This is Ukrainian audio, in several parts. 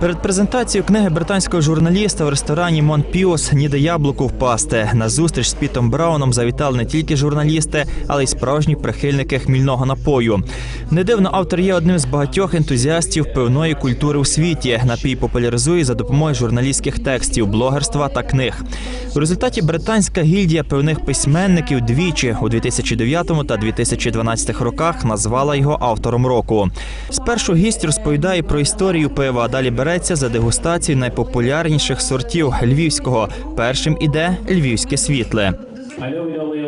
Перед презентацією книги британського журналіста в ресторані Мон Піос ніде яблуку впасти. На зустріч з Пітом Брауном завітали не тільки журналісти, але й справжні прихильники хмільного напою. Не дивно, автор є одним з багатьох ентузіастів пивної культури у світі. Напій популяризує за допомогою журналістських текстів, блогерства та книг. У результаті британська гільдія пивних письменників двічі у 2009 та 2012 роках назвала його автором року. Спершу гість розповідає про історію пива, а далі береться за дегустацію найпопулярніших сортів львівського. Першим іде львівське світле.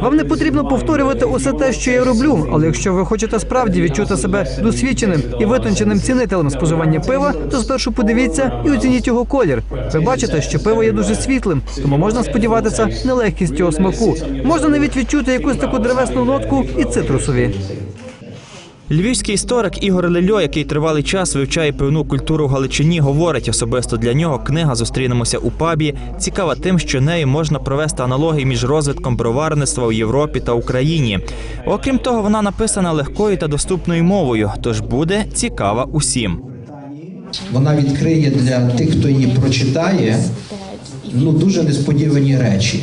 Вам не потрібно повторювати усе те, що я роблю, але якщо ви хочете справді відчути себе досвідченим і витонченим цінителем споживання пива, то спершу подивіться і оцініть його колір. Ви бачите, що пиво є дуже світлим, тому можна сподіватися на легкість його смаку. Можна навіть відчути якусь таку древесну нотку і цитрусові. Львівський історик Ігор Лельо, який тривалий час вивчає пивну культуру в Галичині, говорить особисто для нього книга Зустрінемося у пабі цікава тим, що нею можна провести аналогії між розвитком броварництва у Європі та Україні. Окрім того, вона написана легкою та доступною мовою, тож буде цікава усім. Вона відкриє для тих, хто її прочитає, ну дуже несподівані речі.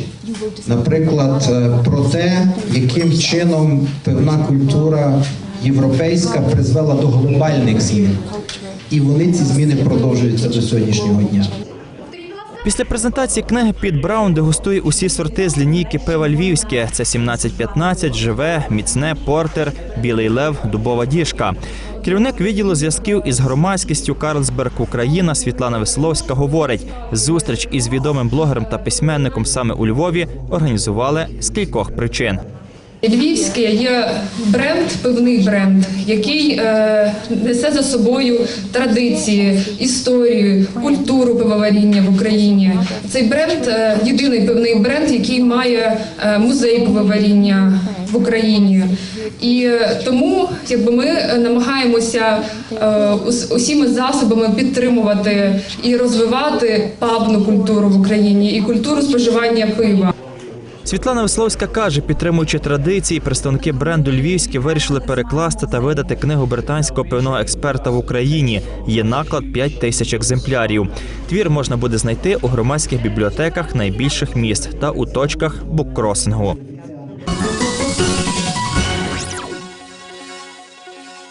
Наприклад, е, про те, яким чином певна культура європейська призвела до глобальних змін. І вони ці зміни продовжуються до сьогоднішнього дня. Після презентації книги Піт Браун дегустує усі сорти з лінійки пива львівське. Це 1715, живе, міцне, портер, білий лев, дубова діжка. Керівник відділу зв'язків із громадськістю Карлсберг Україна Світлана Веселовська говорить: зустріч із відомим блогером та письменником саме у Львові організували з кількох причин. Львівське є бренд, пивний бренд, який е, несе за собою традиції, історію, культуру пивоваріння в Україні. Цей бренд е, єдиний пивний бренд, який має е, музей пивоваріння в Україні. І е, тому якби ми намагаємося е, ус- усіма засобами підтримувати і розвивати пабну культуру в Україні і культуру споживання пива. Світлана Весловська каже, підтримуючи традиції, представники бренду Львівські вирішили перекласти та видати книгу британського пивного експерта в Україні. Є наклад 5 тисяч екземплярів. Твір можна буде знайти у громадських бібліотеках найбільших міст та у точках буккросингу.